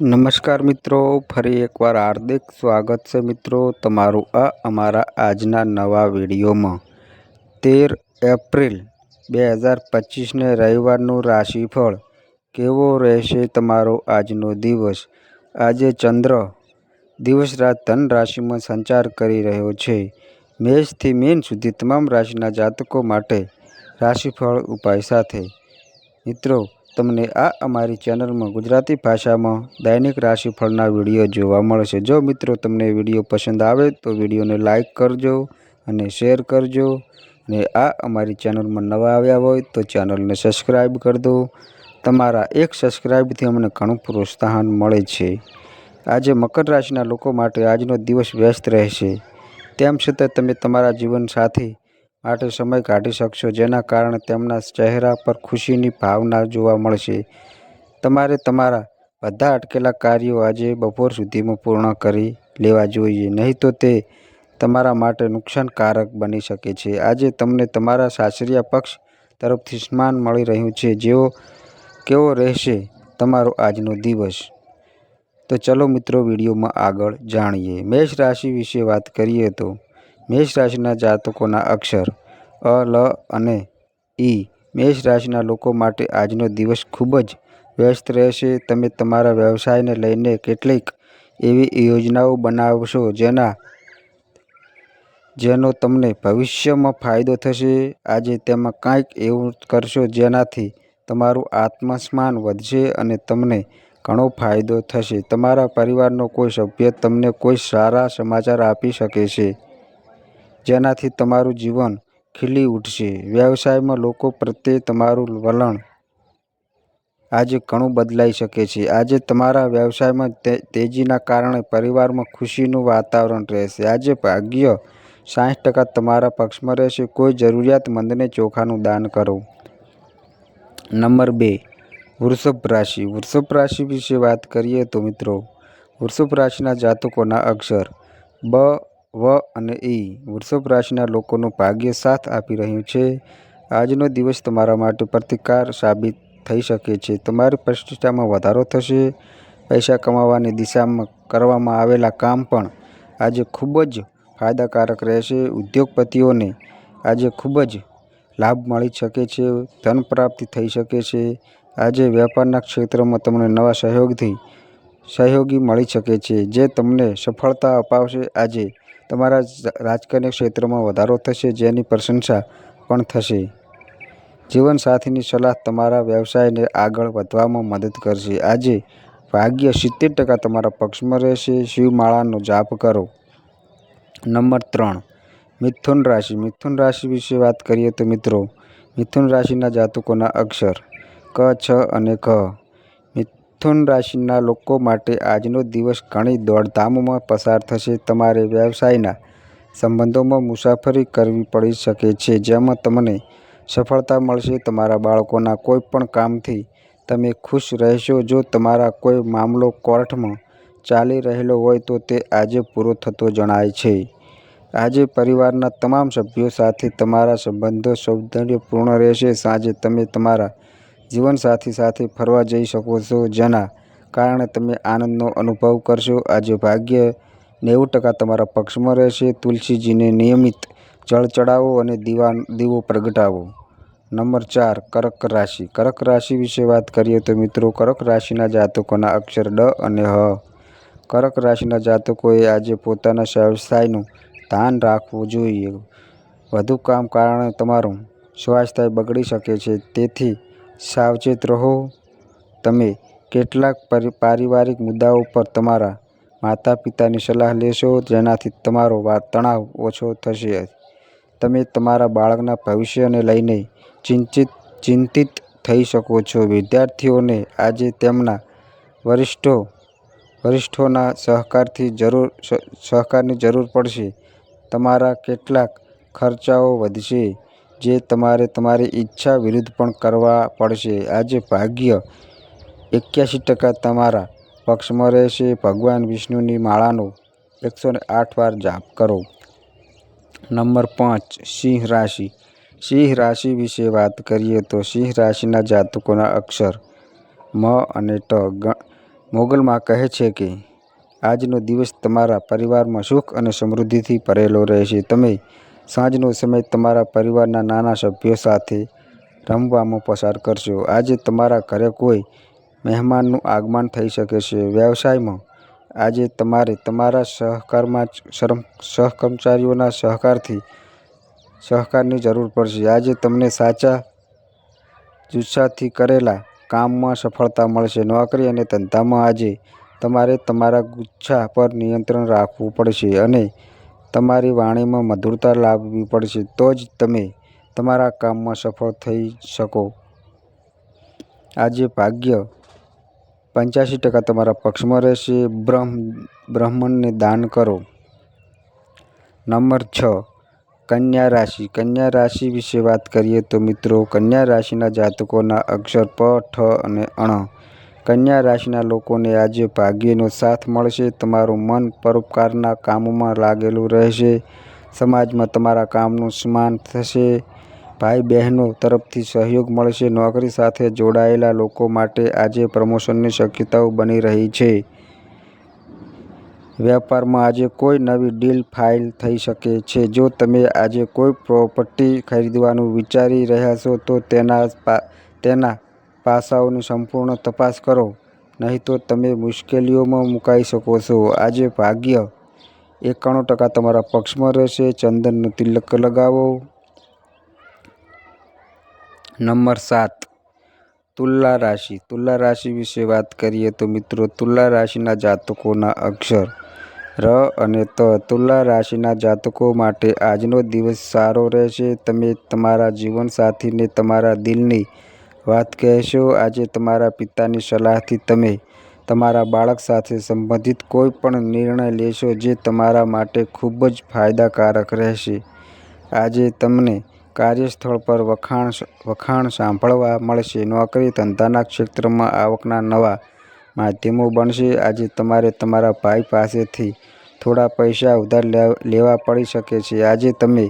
નમસ્કાર મિત્રો, ફરી એકવાર હાર્દિક સ્વાગત છે મિત્રો તમારું આ અમારા આજના નવા વિડીયોમાં. તેર એપ્રિલ બે હજાર પચીસને રવિવારનું રાશિફળ કેવો રહેશે તમારો આજનો દિવસ? આજે ચંદ્ર દિવસ રાત ધન રાશિમાં સંચાર કરી રહ્યો છે. મેષથી મીન સુધી તમામ રાશિના જાતકો માટે રાશિફળ ઉપાય સાથે. મિત્રો તમને આ અમારી ચેનલમાં ગુજરાતી ભાષામાં દૈનિક રાશિફળના વીડિયો જોવા મળશે. જો મિત્રો તમને વીડિયો પસંદ આવે તો વિડીયોને લાઇક કરજો અને શેર કરજો. અને આ અમારી ચેનલમાં નવા આવ્યા હોય તો ચેનલને સબસ્ક્રાઈબ કરી દો તમારા એક સબસ્ક્રાઈબથી અમને ઘણું પ્રોત્સાહન મળે છે. આજે મકર રાશિના લોકો માટે આજનો દિવસ વ્યસ્ત રહેશે. તેમ છતાં તમે તમારા જીવનસાથી માટે સમય કાઢી શકશો, જેના કારણે તેમના ચહેરા પર ખુશીની ભાવના જોવા મળશે. તમારે તમારા બધા અટકેલા કાર્યો આજે બપોર સુધીમાં પૂર્ણ કરી લેવા જોઈએ, નહીં તો તે તમારા માટે નુકસાનકારક બની શકે છે. આજે તમને તમારા સાસરિયા પક્ષ તરફથી સ્માન મળી રહ્યું છે, જેઓ કેવો રહેશે તમારો આજનો દિવસ. તો ચલો મિત્રો, વિડીયોમાં આગળ જાણીએ. મેષ રાશિ વિશે વાત કરીએ તો મેષ રાશિના જાતકોના અક્ષર, અ, લ અને ઈ મેષ રાશિના લોકો માટે આજનો દિવસ ખૂબ જ વ્યસ્ત રહેશે. તમે તમારા વ્યવસાયને લઈને કેટલીક એવી યોજનાઓ બનાવશો જેના, જેનો તમને ભવિષ્યમાં ફાયદો થશે. આજે તેમાં કાંઈક એવું કરશો જેનાથી તમારું આત્મસન્માન વધશે અને તમને ઘણો ફાયદો થશે. તમારા પરિવારનો કોઈ સભ્ય તમને કોઈ સારા સમાચાર આપી શકે છે. જેનાથી તમારું જીવન ખીલી ઉઠશે. વ્યવસાયમાં લોકો પ્રત્યે તમારું વલણ આજે ઘણું બદલાઈ શકે છે. આજે તમારા વ્યવસાયમાં તેજીના કારણે પરિવારમાં ખુશીનું વાતાવરણ રહેશે. આજે ભાગ્ય સાઠ ટકા તમારા પક્ષમાં રહેશે. કોઈ જરૂરિયાતમંદને ચોખાનું દાન કરો. નંબર બે, વૃષભ રાશિ. વૃષભ રાશિ વિશે વાત કરીએ તો મિત્રો, વૃષભ રાશિના જાતકોના અક્ષર બ વ અને ઈ. વૃષભ રાશિના લોકોનું ભાગ્ય સાથ આપી રહ્યું છે. આજનો દિવસ તમારા માટે પ્રતિકાર સાબિત થઈ શકે છે. તમારી પ્રતિષ્ઠામાં વધારો થશે. પૈસા કમાવાની દિશામાં કરવામાં આવેલા કામ પણ આજે ખૂબ જ ફાયદાકારક રહેશે. ઉદ્યોગપતિઓને આજે ખૂબ જ લાભ મળી શકે છે. ધન પ્રાપ્તિ થઈ શકે છે. આજે વેપારના ક્ષેત્રમાં તમને નવા સહયોગથી સહયોગી મળી શકે છે, જે તમને સફળતા અપાવશે. આજે તમારા રાજકીય ક્ષેત્રમાં વધારો થશે, જેની પ્રશંસા પણ થશે. જીવનસાથીની સલાહ તમારા વ્યવસાયને આગળ વધવામાં મદદ કરશે. આજે ભાગ્ય સિત્તેર ટકા તમારા પક્ષમાં રહેશે. શિવમાળાનો જાપ કરો. નંબર ત્રણ. મિથુન રાશિ. મિથુન રાશિ વિશે વાત કરીએ તો મિત્રો, મિથુન રાશિના જાતકોના અક્ષર ક, છ અને ક મિથુન રાશિના લોકો માટે આજનો દિવસ ઘણી દોડધામમાં પસાર થશે. તમારે વ્યવસાયના સંબંધોમાં મુસાફરી કરવી પડી શકે છે, જેમાં તમને સફળતા મળશે. તમારા બાળકોના કોઈ પણ કામથી તમે ખુશ રહેશો. જો તમારા કોઈ મામલો કોર્ટમાં ચાલી રહેલો હોય તો તે આજે પૂરો થતો જણાય છે. આજે પરિવારના તમામ સભ્યો સાથે તમારા સંબંધો સૌંદર્યપૂર્ણ રહેશે. સાંજે તમે તમારા જીવનસાથી સાથે ફરવા જઈ શકો છો, જેના કારણે તમે આનંદનો અનુભવ કરશો. આજે ભાગ્ય નેવું ટકા તમારા પક્ષમાં રહેશે. તુલસીજીને નિયમિત જળ ચડાવો અને દીવા દીવો પ્રગટાવો. નંબર ચાર, કર્ક રાશિ. કરક રાશિ વિશે વાત કરીએ તો મિત્રો, કર્ક રાશિના જાતકોના અક્ષર ડ અને હ. કર્ક રાશિના જાતકોએ આજે પોતાના વ્યવસાયનું ધ્યાન રાખવું જોઈએ. વધુ કામ કારણે તમારું સ્વાસ્થ્ય બગડી શકે છે. તેથી સાવચેત રહો. તમે કેટલાક પારિવારિક મુદ્દાઓ પર તમારા માતા પિતાની સલાહ લેશો, જેનાથી તમારો તણાવ ઓછો થશે. તમે તમારા બાળકના ભવિષ્યને લઈને ચિંતિત ચિંતિત થઈ શકો છો. વિદ્યાર્થીઓને આજે તેમના વરિષ્ઠો, વરિષ્ઠોના સહકારથી જરૂર સહકારની જરૂર પડશે. તમારા કેટલાક ખર્ચાઓ વધશે. જે તમારે તમારી ઈચ્છા વિરુદ્ધ પણ કરવા પડશે. આજે ભાગ્ય એક્યાસી ટકા તમારા પક્ષમાં રહેશે. ભગવાન વિષ્ણુની માળાનો એકસો આઠ વાર જાપ કરો. નંબર પાંચ, સિંહ રાશિ. સિંહ રાશિ વિશે વાત કરીએ તો સિંહ રાશિના જાતકોના અક્ષર મ અને ટ. મોગલમાં કહે છે કે, આજનો દિવસ તમારા પરિવારમાં સુખ અને સમૃદ્ધિથી ભરેલો રહેશે. તમે સાંજનો સમય તમારા પરિવારના નાના સભ્યો સાથે રમવામાં પસાર કરશો. આજે તમારા ઘરે કોઈ મહેમાનનું આગમન થઈ શકે છે. વ્યવસાયમાં આજે તમારે તમારા સહકર્મા સહકર્મચારીઓના સહકારથી સહકારની જરૂર પડશે. આજે તમને સાચા જુસ્સાથી કરેલા કામમાં સફળતા મળશે. નોકરી અને ધંધામાં આજે તમારે તમારા ગુચ્છા પર નિયંત્રણ રાખવું પડશે અને તમારી વાણીમાં મધુરતા લાવવી પડશે, તો જ તમે તમારા કામમાં સફળ થઈ શકો. આજે ભાગ્ય પંચ્યાસી ટકા તમારા પક્ષમાં રહેશે. બ્રહ્મ, બ્રાહ્મણને દાન કરો. નંબર છ, કન્યા રાશિ. કન્યા રાશિ વિશે વાત કરીએ તો મિત્રો, કન્યા રાશિના જાતકોના અક્ષર પ, ઠ અને અણ. કન્યા રાશિના લોકોને આજે ભાગ્યનો સાથ મળશે. તમારું મન પરોપકારના કામોમાં લાગેલું રહેશે. સમાજમાં તમારા કામનું સન્માન થશે. ભાઈ બહેનો તરફથી સહયોગ મળશે. નોકરી સાથે જોડાયેલા લોકો માટે આજે પ્રમોશનની શક્યતાઓ બની રહી છે. વેપારમાં આજે કોઈ નવી ડીલ ફાઇલ થઈ શકે છે. જો તમે આજે કોઈ પ્રોપર્ટી ખરીદવાનું વિચારી રહ્યા છો, તો તેના તેના પાસાઓની સંપૂર્ણ તપાસ કરો, નહીં તો તમે મુશ્કેલીઓમાં મુકાઈ શકો છો. આજે ભાગ્ય એકાણું ટકા તમારા પક્ષમાં રહેશે. ચંદનનું તિલક લગાવો. નંબર સાત. તુલા રાશિ. તુલા રાશિ વિશે વાત કરીએ તો મિત્રો, તુલા રાશિના જાતકોના અક્ષર ર અને ત. તુલા રાશિના જાતકો માટે આજનો દિવસ સારો રહેશે. તમે તમારા જીવનસાથીને તમારા દિલની વાત કહેશો, આજે તમારા પિતાની સલાહથી તમે તમારા બાળક સાથે સંબંધિત કોઈ પણ નિર્ણય લેશો જે તમારા માટે ખૂબ જ ફાયદાકારક રહેશે. આજે તમને કાર્યસ્થળ પર વખાણ વખાણ સાંભળવા મળશે, નોકરી ધંધાના ક્ષેત્રમાં આવકના નવા માધ્યમો બનશે, આજે તમારે તમારા ભાઈ પાસેથી થોડા પૈસા ઉધાર લેવા પડી શકે છે. આજે તમે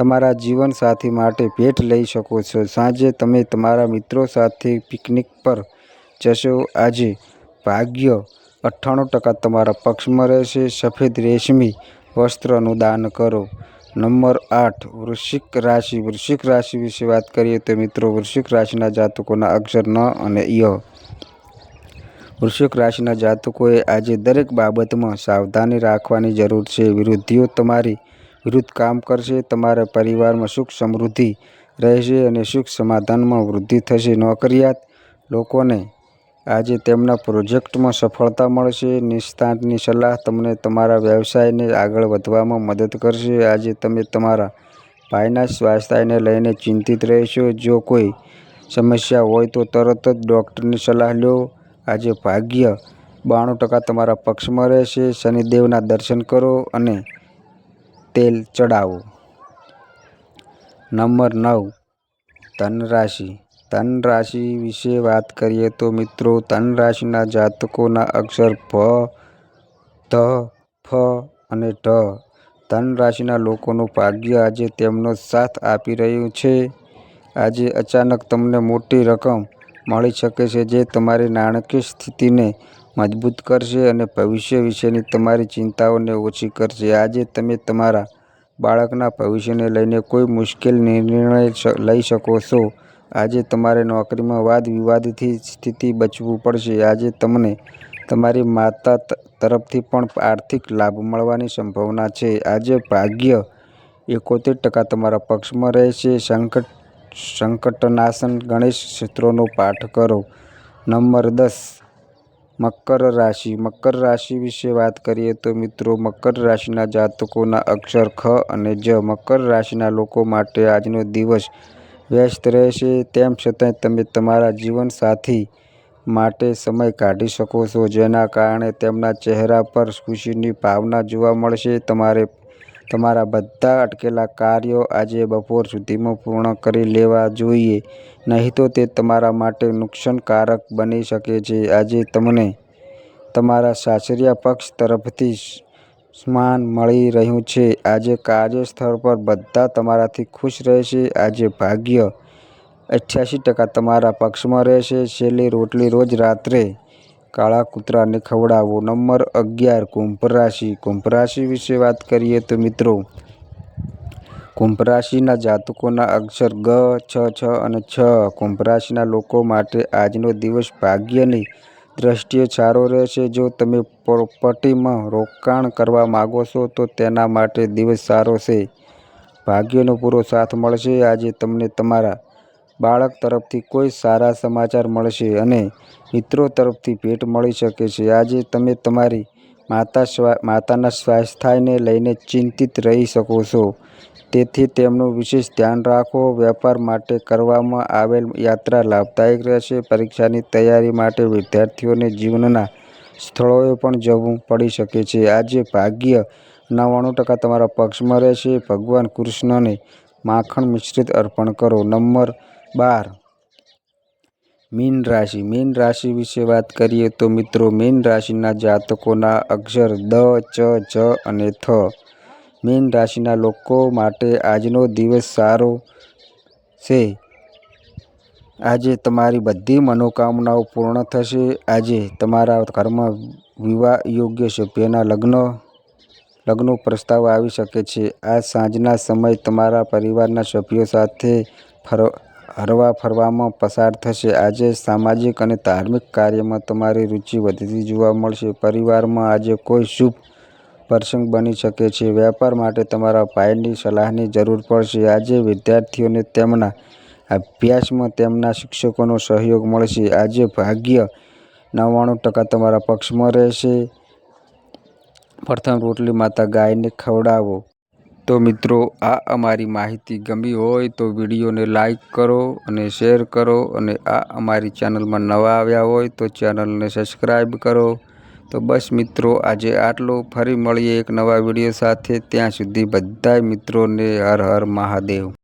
તમારા જીવનસાથી માટે ભેટ લઈ શકો છો. સાંજે તમે તમારા મિત્રો સાથે પિકનિક પર જશો. આજે ભાગ્ય અઠ્ઠાણું ટકા તમારા પક્ષમાં રહેશે. સફેદ રેશમી વસ્ત્રનું દાન કરો. નંબર આઠ, વૃશ્ચિક રાશિ. વૃશ્ચિક રાશિ વિશે વાત કરીએ તો મિત્રો, વૃશ્ચિક રાશિના જાતકોના અક્ષર ન અને ય. વૃશ્ચિક રાશિના જાતકોએ આજે દરેક બાબતમાં સાવધાની રાખવાની જરૂર છે. વિરુદ્ધિઓ તમારી વિરુદ્ધ કામ કરશે, તમારા પરિવારમાં સુખ સમૃદ્ધિ રહેશે અને સુખ સમાધાનમાં વૃદ્ધિ થશે. નોકરિયાત લોકોને આજે તેમના પ્રોજેક્ટમાં સફળતા મળશે. નિષ્ણાતની સલાહ તમને તમારા વ્યવસાયને આગળ વધવામાં મદદ કરશે. આજે તમે તમારા ભાઈના સ્વાસ્થ્યને લઈને ચિંતિત રહેશો. જો કોઈ સમસ્યા હોય તો તરત જ ડૉક્ટરની સલાહ લો. આજે ભાગ્ય બાણું ટકા તમારા પક્ષમાં રહેશે. શનિદેવના દર્શન કરો અને તેલ ચડાવો. નંબર નવ ધન રાશિ ધન રાશિ વિશે વાત કરીએ તો મિત્રો ધન રાશિના જાતકોના અક્ષર ભ ધ, ફ અને ઢ. ધન રાશિના લોકોનું ભાગ્ય આજે તેમનો સાથ આપી રહ્યું છે. આજે અચાનક તમને મોટી રકમ મળી શકે છે, જે તમારી નાણાકીય સ્થિતિને મજબૂત કરશે અને ભવિષ્ય વિશેની તમારી ચિંતાઓને ઓછી કરશે. આજે તમે તમારા બાળકના ભવિષ્યને લઈને કોઈ મુશ્કેલ નિર્ણય લઈ શકો છો. આજે તમારે નોકરીમાં વાદ વિવાદથી સ્થિતિ બચવું પડશે. આજે તમને તમારી માતા તરફથી પણ આર્થિક લાભ મળવાની સંભાવના છે. આજે ભાગ્ય એકોતેર ટકા તમારા પક્ષમાં રહેશે. સંકટ, સંકટનાશન ગણેશ સૂત્રોનો પાઠ કરો. નંબર દસ મકર રાશિ. મકર રાશિ વિશે વાત કરીએ તો મિત્રો, મકર રાશિના જાતકોના અક્ષર ખ અને જ. મકર રાશિના લોકો માટે આજનો દિવસ વ્યસ્ત રહેશે. તેમ છતાંય તમે તમારા જીવનસાથી માટે સમય કાઢી શકો છો, જેના કારણે તેમના ચહેરા પર ખુશીની ભાવના જોવા મળશે. તમારે તમારા બધા અટકેલા કાર્યો આજે બપોર સુધીમાં પૂર્ણ કરી લેવા જોઈએ. નહીં તો તે તમારા માટે નુકસાનકારક બની શકે છે. આજે તમને તમારા સાસરિયા પક્ષ તરફથી સ્માન મળી રહ્યું છે. આજે કાર્યસ્થળ પર બધા તમારાથી ખુશ રહેશે. આજે ભાગ્ય અઠ્યાસી ટકા તમારા પક્ષમાં રહેશે. છેલ્લી રોટલી રોજ રાત્રે કાળા કૂતરાને ખવડાવો. નંબર અગિયાર, કુંભ રાશિ. કુંભ રાશિ વિશે વાત કરીએ તો મિત્રો, કુંભ રાશિના જાતકોના અક્ષર ગ, છ છ અને છ. કુંભ રાશિના લોકો માટે આજનો દિવસ ભાગ્યની દ્રષ્ટિએ સારો રહેશે. જો તમે પ્રોપર્ટીમાં રોકાણ કરવા માગો છો, તો તેના માટે દિવસ સારો છે. ભાગ્યનો પૂરો સાથ મળશે. આજે તમને તમારા બાળક તરફથી કોઈ સારા સમાચાર મળશે અને મિત્રો તરફથી ભેટ મળી શકે છે. આજે તમે તમારી માતા માતાના સ્વાસ્થ્યને લઈને ચિંતિત રહી શકો છો. તેથી તેમનું વિશેષ ધ્યાન રાખો. વેપાર માટે કરવામાં આવેલ યાત્રા લાભદાયક રહેશે. પરીક્ષાની તૈયારી માટે વિદ્યાર્થીઓને જીવનના સ્થળોએ પણ જવું પડી શકે છે. આજે ભાગ્ય નવ્વાણું ટકા તમારા પક્ષમાં રહેશે. ભગવાન કૃષ્ણને માખણ મિશ્રિત અર્પણ કરો. નંબર બાર. મીન રાશિ. મીન રાશિ વિશે વાત કરીએ તો મિત્રો, મીન રાશિના જાતકોના અક્ષર દ, ચ, જ અને થ. મીન રાશિના લોકો માટે આજનો દિવસ સારો છે. આજે તમારી બધી મનોકામનાઓ પૂર્ણ થશે. આજે તમારા ઘરમાં વિવાહ યોગ્ય સભ્યના લગ્ન લગ્નનો પ્રસ્તાવ આવી શકે છે. આ સાંજના સમય તમારા પરિવારના સભ્યો સાથે ફર હરવા ફરવામાં પસાર થશે. આજે સામાજિક અને ધાર્મિક કાર્યમાં તમારી રુચિ વધતી જોવા મળશે. પરિવારમાં આજે કોઈ શુભ પ્રસંગ બની શકે છે. વેપાર માટે તમારા ભાઈની સલાહની જરૂર પડશે. આજે વિદ્યાર્થીઓને તેમના અભ્યાસમાં તેમના શિક્ષકોનો સહયોગ મળશે. આજે ભાગ્ય નવ્વાણું ટકા તમારા પક્ષમાં રહેશે. પ્રથમ રોટલી માતા ગાયને ખવડાવો. તો મિત્રો, આ અમારી માહિતી ગમી હોય તો વિડીયોને લાઈક કરો અને શેર કરો અને આ અમારી ચેનલમાં નવા આવ્યા હોય તો ચેનલને સબસ્ક્રાઈબ કરો. તો બસ મિત્રો, આજે આટલું. ફરી મળીએ એક નવા વીડિયો સાથે. ત્યાં સુધી બધાય મિત્રોને હર હર મહાદેવ.